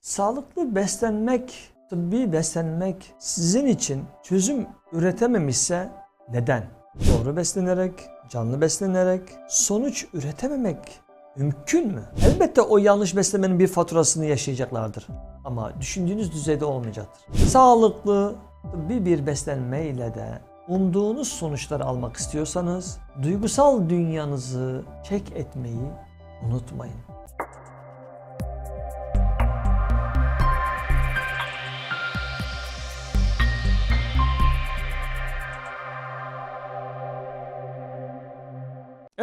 Sağlıklı beslenmek, tıbbi beslenmek sizin için çözüm üretememişse neden? Doğru beslenerek, canlı beslenerek sonuç üretememek mümkün mü? Elbette o yanlış beslemenin bir faturasını yaşayacaklardır. Ama düşündüğünüz düzeyde olmayacaktır. Sağlıklı, tıbbi bir beslenme ile de umduğunuz sonuçları almak istiyorsanız duygusal dünyanızı çek etmeyi unutmayın.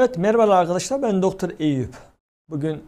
Evet merhabalar arkadaşlar ben Doktor Eyüp. Bugün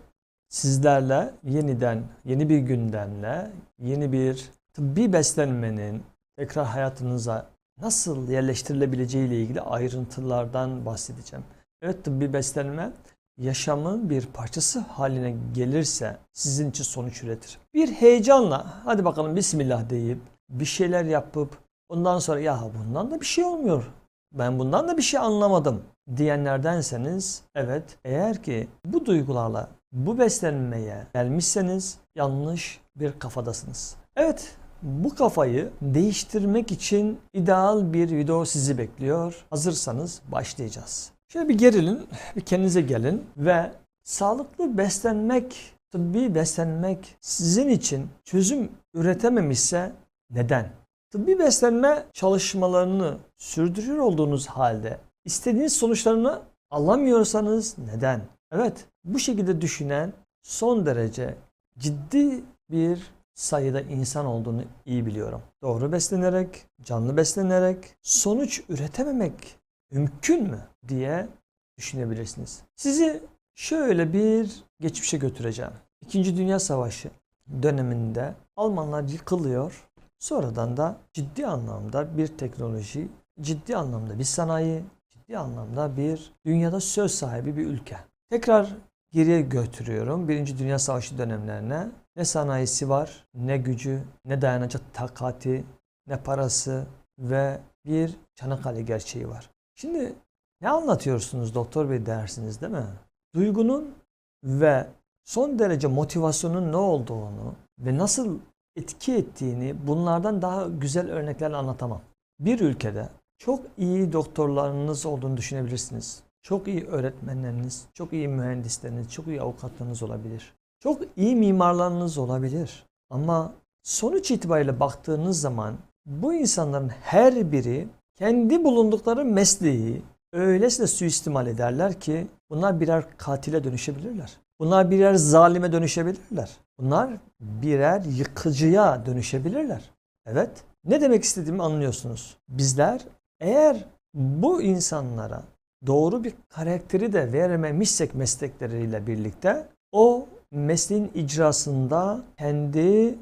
sizlerle yeniden yeni bir gündemle yeni bir tıbbi beslenmenin tekrar hayatınıza nasıl yerleştirilebileceği ile ilgili ayrıntılardan bahsedeceğim. Evet tıbbi beslenme yaşamın bir parçası haline gelirse sizin için sonuç üretir. Bir heyecanla hadi bakalım bismillah deyip bir şeyler yapıp ondan sonra ya bundan da bir şey olmuyor. Ben bundan da bir şey anlamadım diyenlerdenseniz evet eğer ki bu duygularla bu beslenmeye gelmişseniz yanlış bir kafadasınız. Evet bu kafayı değiştirmek için ideal bir video sizi bekliyor. Hazırsanız başlayacağız. Şöyle bir gerilin, bir kendinize gelin ve sağlıklı beslenmek, tıbbi beslenmek sizin için çözüm üretememişse neden? Tıbbi beslenme çalışmalarını sürdürüyor olduğunuz halde istediğiniz sonuçlarını alamıyorsanız neden? Evet, bu şekilde düşünen son derece ciddi bir sayıda insan olduğunu iyi biliyorum. Doğru beslenerek, canlı beslenerek sonuç üretememek mümkün mü diye düşünebilirsiniz. Sizi şöyle bir geçmişe götüreceğim. İkinci Dünya Savaşı döneminde Almanlar yıkılıyor. Sonradan da ciddi anlamda bir teknoloji, ciddi anlamda bir sanayi, ciddi anlamda bir dünyada söz sahibi bir ülke. Tekrar geriye götürüyorum. Birinci Dünya Savaşı dönemlerine. Ne sanayisi var, ne gücü, ne dayanacak takati, ne parası ve bir Çanakkale gerçeği var. Şimdi ne anlatıyorsunuz doktor bey dersiniz değil mi? Duygunun ve son derece motivasyonun ne olduğunu ve nasıl etki ettiğini bunlardan daha güzel örneklerle anlatamam. Bir ülkede çok iyi doktorlarınız olduğunu düşünebilirsiniz. Çok iyi öğretmenleriniz, çok iyi mühendisleriniz, çok iyi avukatlarınız olabilir. Çok iyi mimarlarınız olabilir. Ama sonuç itibariyle baktığınız zaman bu insanların her biri kendi bulundukları mesleği öylesine suistimal ederler ki bunlar birer katile dönüşebilirler. Bunlar birer zalime dönüşebilirler. Bunlar birer yıkıcıya dönüşebilirler. Evet. Ne demek istediğimi anlıyorsunuz. Bizler eğer bu insanlara doğru bir karakteri de verememişsek meslekleriyle birlikte o mesleğin icrasında kendi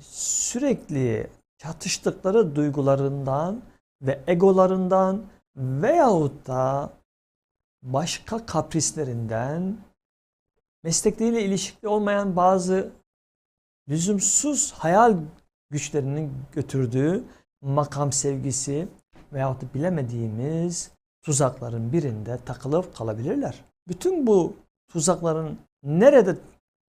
sürekli çatıştıkları duygularından ve egolarından veyahut da başka kaprislerinden meslekleriyle ilişkili olmayan bazı lüzumsuz hayal güçlerinin götürdüğü makam sevgisi veyahut da bilemediğimiz tuzakların birinde takılıp kalabilirler. Bütün bu tuzakların nerede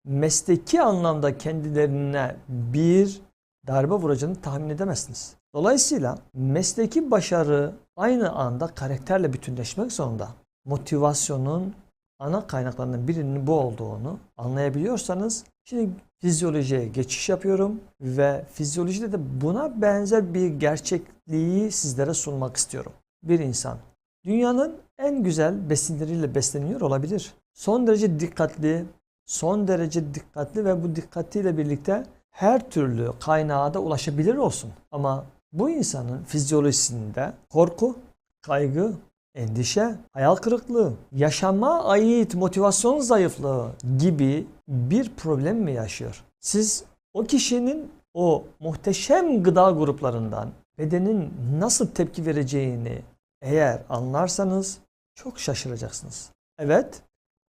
mesleki anlamda kendilerine bir darbe vuracağını tahmin edemezsiniz. Dolayısıyla mesleki başarı aynı anda karakterle bütünleşmek zorunda. Motivasyonun ana kaynaklarından birinin bu olduğunu anlayabiliyorsanız şimdi fizyolojiye geçiş yapıyorum ve fizyolojide de buna benzer bir gerçekliği sizlere sunmak istiyorum. Bir insan dünyanın en güzel besinleriyle besleniyor olabilir. Son derece dikkatli, son derece dikkatli ve bu dikkatiyle birlikte her türlü kaynağa da ulaşabilir olsun. Ama bu insanın fizyolojisinde korku, kaygı, endişe, hayal kırıklığı, yaşama ait motivasyon zayıflığı gibi bir problem mi yaşıyor? Siz o kişinin o muhteşem gıda gruplarından bedenin nasıl tepki vereceğini eğer anlarsanız çok şaşıracaksınız. Evet,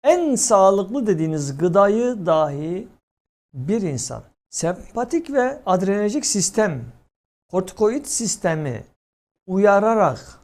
en sağlıklı dediğiniz gıdayı dahi bir insan sempatik ve adrenerjik sistem, kortikoid sistemi uyararak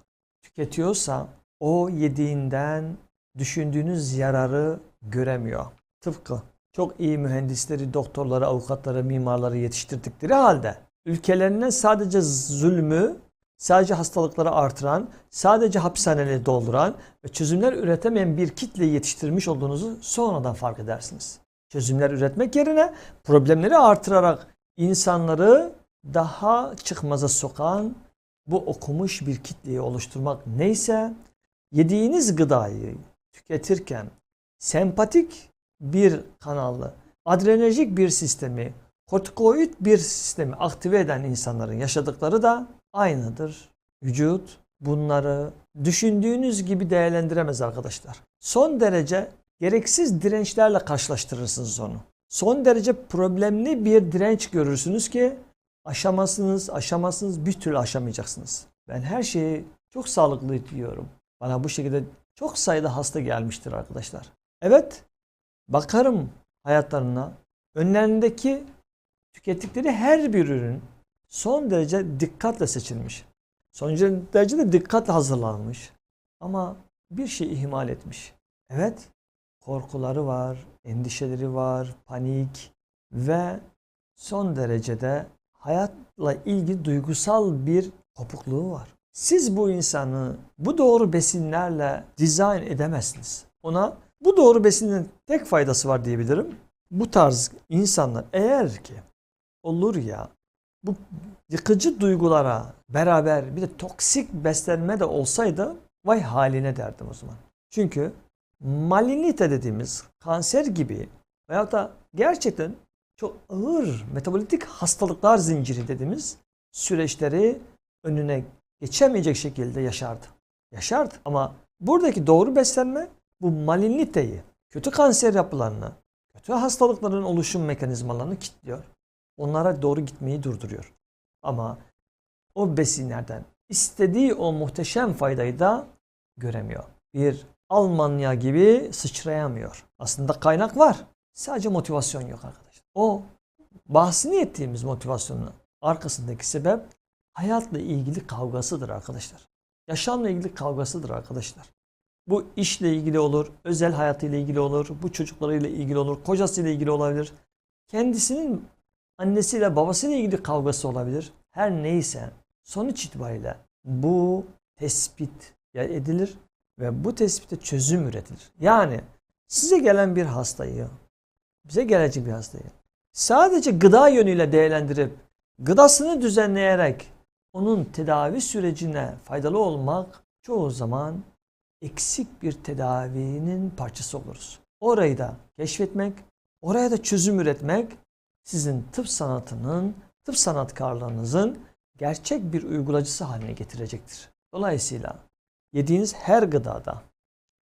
tüketiyorsa o yediğinden düşündüğünüz yararı göremiyor. Tıpkı çok iyi mühendisleri, doktorları, avukatları, mimarları yetiştirdikleri halde ülkelerine sadece zulmü, sadece hastalıkları artıran, sadece hapishaneleri dolduran ve çözümler üretemeyen bir kitleyi yetiştirmiş olduğunuzu sonradan fark edersiniz. Çözümler üretmek yerine problemleri artırarak insanları daha çıkmaza sokan bu okumuş bir kitleyi oluşturmak neyse yediğiniz gıdayı tüketirken sempatik bir kanalı, adrenerjik bir sistemi, kortikoid bir sistemi aktive eden insanların yaşadıkları da aynıdır. Vücut bunları düşündüğünüz gibi değerlendiremez arkadaşlar. Son derece gereksiz dirençlerle karşılaştırırsınız onu. Son derece problemli bir direnç görürsünüz ki aşamazsınız, aşamazsınız, bir türlü aşamayacaksınız. Ben her şeyi çok sağlıklı diyorum. Bana bu şekilde çok sayıda hasta gelmiştir arkadaşlar. Evet, bakarım hayatlarına. Önlerindeki tükettikleri her bir ürün son derece dikkatle seçilmiş. Son derece de dikkatle hazırlanmış. Ama bir şey ihmal etmiş. Evet, korkuları var, endişeleri var, panik ve son derecede hayatla ilgili duygusal bir kopukluğu var. Siz bu insanı bu doğru besinlerle dizayn edemezsiniz. Ona bu doğru besinin tek faydası var diyebilirim. Bu tarz insanlar eğer ki olur ya bu yıkıcı duygulara beraber bir de toksik beslenme de olsaydı vay haline derdim o zaman. Çünkü malignite dediğimiz kanser gibi veyahut da gerçekten çok ağır metabolitik hastalıklar zinciri dediğimiz süreçleri önüne geçemeyecek şekilde yaşardı. Yaşardı ama buradaki doğru beslenme bu maligniteyi, kötü kanser yapılarını, kötü hastalıkların oluşum mekanizmalarını kilitliyor. Onlara doğru gitmeyi durduruyor. Ama o besinlerden istediği o muhteşem faydayı da göremiyor. Bir Almanya gibi sıçrayamıyor. Aslında kaynak var. Sadece motivasyon yok arkadaşlar. O bahsini ettiğimiz motivasyonun arkasındaki sebep hayatla ilgili kavgasıdır arkadaşlar. Yaşamla ilgili kavgasıdır arkadaşlar. Bu işle ilgili olur, özel hayatıyla ilgili olur, bu çocuklarıyla ilgili olur, kocasıyla ilgili olabilir. Kendisinin annesiyle babasıyla ilgili kavgası olabilir. Her neyse sonuç itibariyle bu tespit edilir ve bu tespite çözüm üretilir. Yani size gelen bir hastayı, bize gelecek bir hastayı sadece gıda yönüyle değerlendirip gıdasını düzenleyerek onun tedavi sürecine faydalı olmak çoğu zaman eksik bir tedavinin parçası oluruz. Orayı da keşfetmek, oraya da çözüm üretmek sizin tıp sanatının, tıp sanatkarlığınızın gerçek bir uygulayıcısı haline getirecektir. Dolayısıyla yediğiniz her gıdada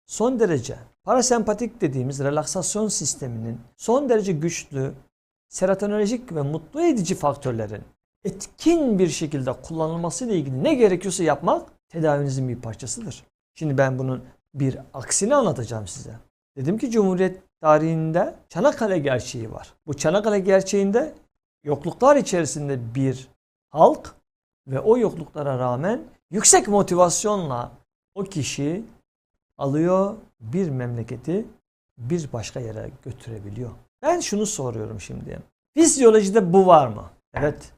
son derece parasempatik dediğimiz relaksasyon sisteminin son derece güçlü serotonerjik ve mutlu edici faktörlerin etkin bir şekilde kullanılması ile ilgili ne gerekiyorsa yapmak tedavinizin bir parçasıdır. Şimdi ben bunun bir aksini anlatacağım size. Dedim ki Cumhuriyet tarihinde Çanakkale gerçeği var. Bu Çanakkale gerçeğinde yokluklar içerisinde bir halk ve o yokluklara rağmen yüksek motivasyonla o kişi alıyor bir memleketi bir başka yere götürebiliyor. Ben şunu soruyorum şimdi. Fizyolojide bu var mı? Evet.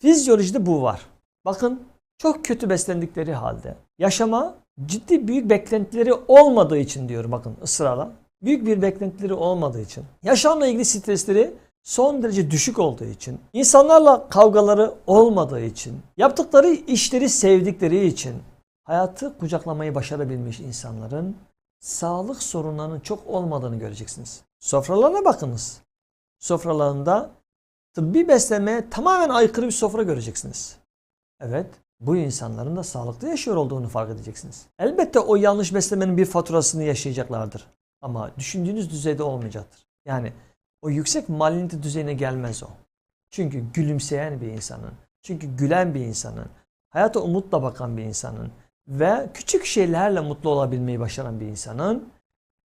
Fizyolojide bu var. Bakın çok kötü beslendikleri halde yaşama ciddi büyük beklentileri olmadığı için diyorum bakın ısrarla. Büyük bir beklentileri olmadığı için. Yaşamla ilgili stresleri son derece düşük olduğu için, insanlarla kavgaları olmadığı için, yaptıkları işleri sevdikleri için hayatı kucaklamayı başarabilmiş insanların sağlık sorunlarının çok olmadığını göreceksiniz. Sofralarına bakınız. Sofralarında tıbbi beslenmeye tamamen aykırı bir sofra göreceksiniz. Evet, bu insanların da sağlıklı yaşıyor olduğunu fark edeceksiniz. Elbette o yanlış beslemenin bir faturasını yaşayacaklardır. Ama düşündüğünüz düzeyde olmayacaktır. Yani o yüksek malignite düzeyine gelmez o. Çünkü gülümseyen bir insanın, çünkü gülen bir insanın, hayata umutla bakan bir insanın ve küçük şeylerle mutlu olabilmeyi başaran bir insanın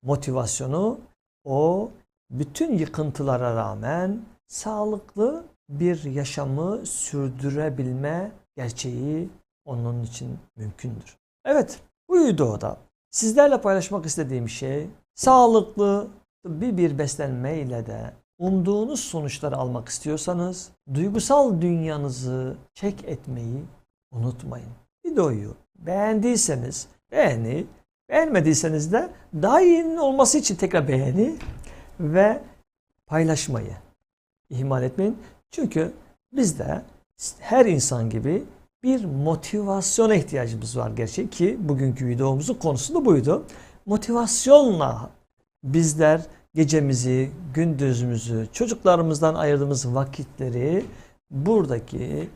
motivasyonu o bütün yıkıntılara rağmen sağlıklı bir yaşamı sürdürebilme gerçeği onun için mümkündür. Evet, bu videoda sizlerle paylaşmak istediğim şey sağlıklı tıbbi bir beslenme ile de umduğunuz sonuçları almak istiyorsanız duygusal dünyanızı çek etmeyi unutmayın. Videoyu beğendiyseniz beğeni, beğenmediyseniz de daha iyinin olması için tekrar beğeni ve paylaşmayı ihmal etmeyin. Çünkü bizde her insan gibi bir motivasyona ihtiyacımız var gerçek ki bugünkü videomuzun konusu da buydu. Motivasyonla bizler gecemizi, gündüzümüzü, çocuklarımızdan ayırdığımız vakitleri buradaki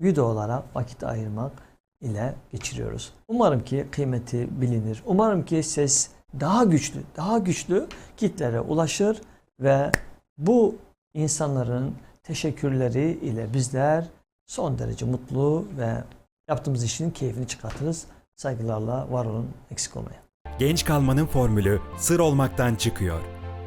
videolara vakit ayırmak ile geçiriyoruz. Umarım ki kıymeti bilinir. Umarım ki ses daha güçlü, daha güçlü kitlere ulaşır ve bu insanların teşekkürleri ile bizler son derece mutlu ve yaptığımız işin keyfini çıkartırız. Saygılarla var olun, eksik olmayın. Genç kalmanın formülü sır olmaktan çıkıyor.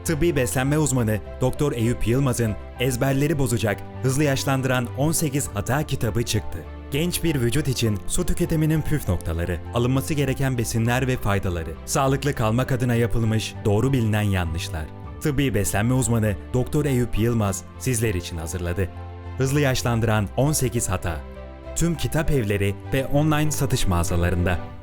Tıbbi beslenme uzmanı Doktor Eyüp Yılmaz'ın ezberleri bozacak, hızlı yaşlandıran 18 hata kitabı çıktı. Genç bir vücut için su tüketiminin püf noktaları, alınması gereken besinler ve faydaları, sağlıklı kalmak adına yapılmış doğru bilinen yanlışlar. Tıbbi beslenme uzmanı Doktor Eyüp Yılmaz sizler için hazırladı. Hızlı yaşlandıran 18 hata. Tüm kitap evleri ve online satış mağazalarında.